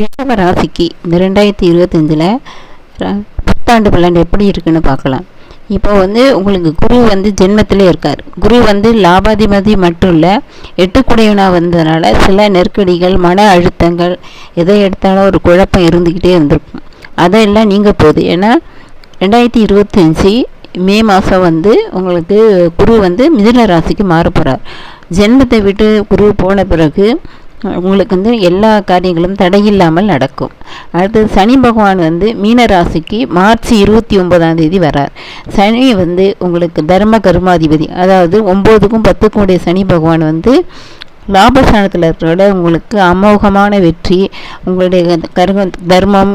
ரிஷப ராசிக்கு இந்த ரெண்டாயிரத்தி இருபத்தஞ்சில் புத்தாண்டு பலன் எப்படி இருக்குன்னு பார்க்கலாம். இப்போ வந்து உங்களுக்கு குரு வந்து ஜென்மத்திலே இருக்கார். குரு வந்து லாபாதிபதி மட்டும் இல்லை எட்டுக்குடையவனாக வந்ததுனால சில நெருக்கடிகள் மன அழுத்தங்கள் எதை எடுத்தாலும் ஒரு குழப்பம் இருந்துக்கிட்டே இருந்திருக்கும். அதெல்லாம் நீங்கள் போகுது. ஏன்னா ரெண்டாயிரத்தி இருபத்தஞ்சி மே மாதம் வந்து உங்களுக்கு குரு வந்து மிதுன ராசிக்கு மாற போகிறார் ஜென்மத்தை விட்டு குரு போன பிறகு உங்களுக்கு வந்து எல்லா காரியங்களும் தடையில்லாமல் நடக்கும். அடுத்தது சனி பகவான் வந்து மீன ராசிக்கு மார்ச் இருபத்தி ஒன்பதாம் தேதி வரார். சனி வந்து உங்களுக்கு தர்ம கர்மாதிபதி அதாவது ஒம்போதுக்கும் பத்துக்கும் உடைய சனி பகவான் வந்து லாபஸ்தானத்தில் இருக்கிறோட உங்களுக்கு அமோகமான வெற்றி உங்களுடைய கர்ம தர்மம்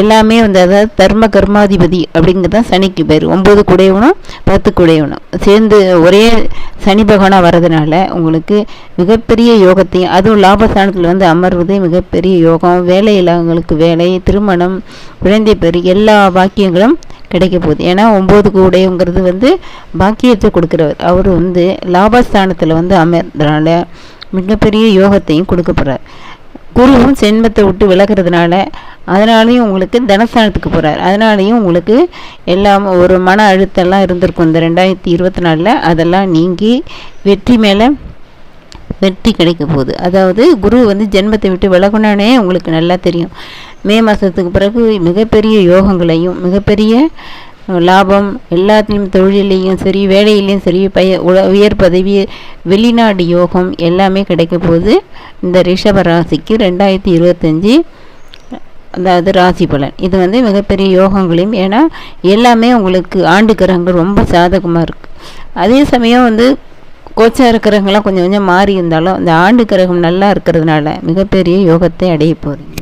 எல்லாமே வந்து அதாவது தர்ம கர்மாதிபதி அப்படிங்கிறது தான் சனிக்கு பேர். ஒம்பது குடையவனும் பத்து குடையவனும் சேர்ந்து ஒரே சனி பகவானாக வர்றதுனால உங்களுக்கு மிகப்பெரிய யோகத்தையும் அதுவும் லாபஸ்தானத்தில் வந்து அமர்வதே மிகப்பெரிய யோகம். வேலை இல்லாதவங்களுக்கு வேலை திருமணம் குழந்தை பேர் எல்லா பாக்கியங்களும் கிடைக்க போகுது. ஏன்னா ஒம்பது கூடைங்கிறது வந்து பாக்கியத்தை கொடுக்குறவர். அவர் வந்து லாபஸ்தானத்தில் வந்து அமர்ந்தனால மிகப்பெரிய யோகத்தையும் கொடுக்க போகிறார் குருவும் செண்பத்தை விட்டு விலகிறதுனால அதனாலையும் உங்களுக்கு தனஸ்தானத்துக்கு போகிறார் அதனாலையும் உங்களுக்கு எல்லாம் ஒரு மன அழுத்தம்லாம் இருந்திருக்கும். இந்த ரெண்டாயிரத்தி இருபத்தி நாலில் அதெல்லாம் நீங்கி வெற்றி மேலே வெற்றி கிடைக்க போகுது. அதாவது குரு வந்து ஜென்மத்தை விட்டு விலகுனானே உங்களுக்கு நல்லா தெரியும். மே மாதத்துக்கு பிறகு மிகப்பெரிய யோகங்களையும் மிகப்பெரிய லாபம் எல்லாத்துலேயும் தொழிலையும் சரி வேலையிலையும் சரி பய உயர் பதவி வெளிநாடு யோகம் எல்லாமே கிடைக்க போகுது. இந்த ரிஷப ராசிக்கு ரெண்டாயிரத்தி இருபத்தஞ்சி அதாவது ராசி பலன். இது வந்து மிகப்பெரிய யோகங்களையும் ஏன்னா எல்லாமே உங்களுக்கு ஆண்டு கிரகங்கள் ரொம்ப சாதகமாக இருக்குது அதே சமயம் வந்து கோச்சா இருக்கிறவங்களாம் கொஞ்சம் கொஞ்சம் மாறி இருந்தாலும் அந்த ஆண்டு கிரகம் நல்லா இருக்கிறதுனால மிகப்பெரிய யோகத்தை அடைய போகிறீங்க